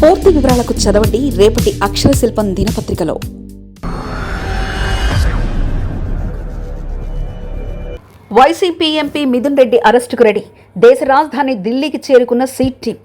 పూర్తి వివరాలకు చదవండి రేపటి అక్షర శిల్పం దినపత్రికలో. వైసీపీ ఎంపీ మిథున్ రెడ్డి అరెస్టుకు రెడీ. దేశ రాజధాని ఢిల్లీకి చేరుకున్న SIT team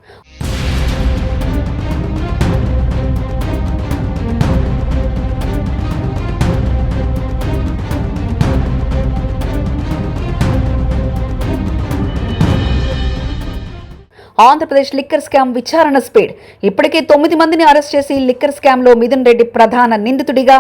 Andhra Pradesh liquor scam విచారణ స్పీడ్. ఇప్పటికే తొమ్మిది మందిని అరెస్ట్ చేసి లిక్కర్ స్కామ్లో మిథున్ రెడ్డి ప్రధాన నిందితుడిగా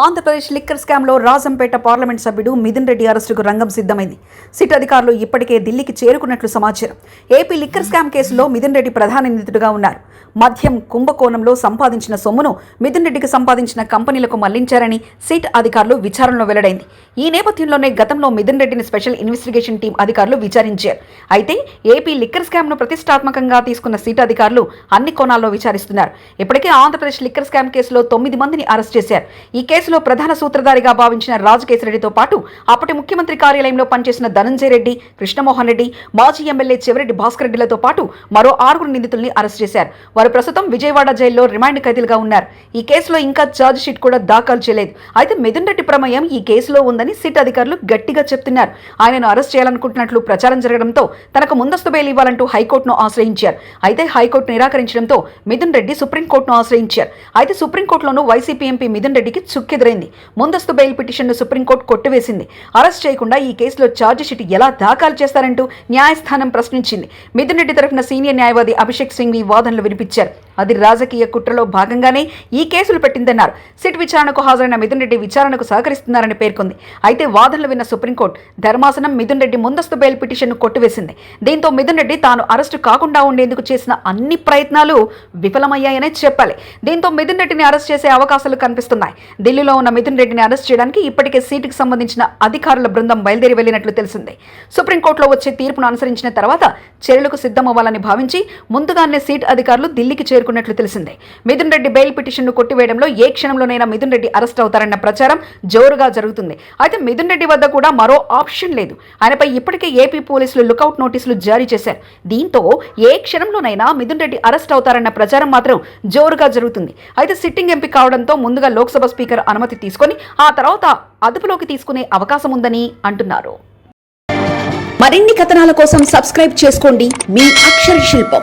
ఆంధ్రప్రదేశ్ లిక్కర్ స్కామ్లో రాజంపేట పార్లమెంట్ సభ్యుడు మిథున్ రెడ్డి అరెస్టుకు రంగం సిద్ధమైంది. సిట్ అధికారులు ఇప్పటికే ఢిల్లీకి చేరుకున్నట్లు సమాచారం. ఏపీ లిక్కర్ స్కామ్ కేసులో మిథున్ రెడ్డి ప్రధాన నిందితుడిగా ఉన్నారు. మద్యం కుంభకోణంలో సంపాదించిన సొమ్మును మిథున్ రెడ్డికి సంపాదించిన కంపెనీలకు మళ్ళించారని సిట్ అధికారులు విచారణలో వెల్లడైంది. ఈ నేపథ్యంలోనే గతంలో మిథున్ రెడ్డిని స్పెషల్ ఇన్వెస్టిగేషన్ టీం అధికారులు విచారించారు. అయితే ఏపీ లిక్కర్ స్కామ్ను ప్రతిష్టాత్మకంగా తీసుకున్న సిట్ అధికారులు అన్ని కోణాల్లో విచారిస్తున్నారు. ఇప్పటికే ఆంధ్రప్రదేశ్ లిక్కర్ స్కామ్ కేసులో తొమ్మిది మందిని అరెస్ట్ చేశారు. ఈ కేసు కేసులో ప్రధాన సూత్రధారిగా భావించిన రాజకేశరెడ్డితో పాటు అప్పటి ముఖ్యమంత్రి కార్యాలయంలో పనిచేసిన ధనంజయ రెడ్డి కృష్ణమోహన్ రెడ్డి మాజీ ఎమ్మెల్యే చివరెడ్డి భాస్కర్ రెడ్డిలతో పాటు మరో ఆరుగురు నిందితుల్ని అరెస్ట్ చేశారు. వారు ప్రస్తుతం విజయవాడ జైల్లో రిమాండ్ ఖైదీలుగా ఉన్నారు. ఈ కేసులో ఇంకా ఛార్జ్ షీట్ కూడా దాఖలు చేయలేదు. అయితే మిథున్ రెడ్డి ప్రమేయం ఈ కేసులో ఉందని సిట్ అధికారులు గట్టిగా చెప్తున్నారు. ఆయనను అరెస్ట్ చేయాలనుకుంటున్నట్లు ప్రచారం జరగడంతో తనకు ముందస్తు బెయిల్ ఇవ్వాలంటూ హైకోర్టును ఆశ్రయించారు. అయితే హైకోర్టు నిరాకరించడంతో మిథున్ రెడ్డి సుప్రీంకోర్టును ఆశ్రయించారు. అయితే సుప్రీంకోర్టులోనూ వైసీపీ ఎంపీ మిథున్ రెడ్డికి ఎదురైంది ముందస్తు బెయిల్ పిటిషన్ను సుప్రీంకోర్టు కొట్టివేసింది. అరెస్ట్ చేయకుండా ఈ కేసులో ఛార్జ్ షీట్ ఎలా దాఖలు చేస్తారంటూ న్యాయస్థానం ప్రశ్నించింది. మిథున్ రెడ్డి తరఫున సీనియర్ న్యాయవాది అభిషేక్ సింగ్ ఈ వాదనలు వినిపించారు. అది రాజకీయ కుట్రలో భాగంగానే ఈ కేసులు పెట్టిందన్నారు. సిట్ విచారణకు హాజరైన మిథున్ రెడ్డి విచారణకు సహకరిస్తున్నారని పేర్కొంది. అయితే వాదనలు విన్న సుప్రీంకోర్టు ధర్మాసనం మిథున్ రెడ్డి ముందస్తు బెయిల్ పిటిషన్ను కొట్టివేసింది. దీంతో మిథున్ రెడ్డి తాను అరెస్టు కాకుండా ఉండేందుకు చేసిన అన్ని ప్రయత్నాలు విఫలమయ్యాయనే చెప్పాలి. దీంతో మిథున్ రెడ్డిని అరెస్ట్ చేసే అవకాశాలు కనిపిస్తున్నాయి. ఢిల్లీలో ఉన్న మిథున్ రెడ్డిని అరెస్ట్ చేయడానికి ఇప్పటికే సీటుకు సంబంధించిన అధికారుల బృందం బయలుదేరి వెళ్ళినట్లు తెలిసింది. సుప్రీంకోర్టులో వచ్చే తీర్పును అనుసరించిన తర్వాత చర్యలకు సిద్ధమవ్వాలని భావించి ముందుగానే సీట్ అధికారులు ఢిల్లీకి చేరుకున్నట్లు తెలిసిందే. మిథున్ రెడ్డి బెయిల్ పిటిషన్ను కొట్టివేయడంలో ఏ క్షణంలోనైనా మిథున్ రెడ్డి అరెస్ట్ అవుతారన్న ప్రచారం జోరుగా జరుగుతుంది. అయితే మిథున్ రెడ్డి వద్ద కూడా మరో ఆప్షన్ లేదు. ఆయనపై ఇప్పటికే ఏపీ పోలీసులు లుకౌట్ నోటీసులు జారీ చేశారు. దీంతో ఏ క్షణంలోనైనా మిథున్ రెడ్డి అరెస్ట్ అవుతారన్న ప్రచారం మాత్రం జోరుగా జరుగుతుంది. అయితే సిట్టింగ్ ఎంపీ కావడంతో ముందుగా లోక్సభ స్పీకర్ అనుమతి తీసుకొని ఆ తర్వాత అదుపులోకి తీసుకునే అవకాశం ఉందని అంటున్నారు. మరిన్ని కథనాల కోసం సబ్స్క్రైబ్ చేసుకోండి. మీ అక్షర శిల్పం.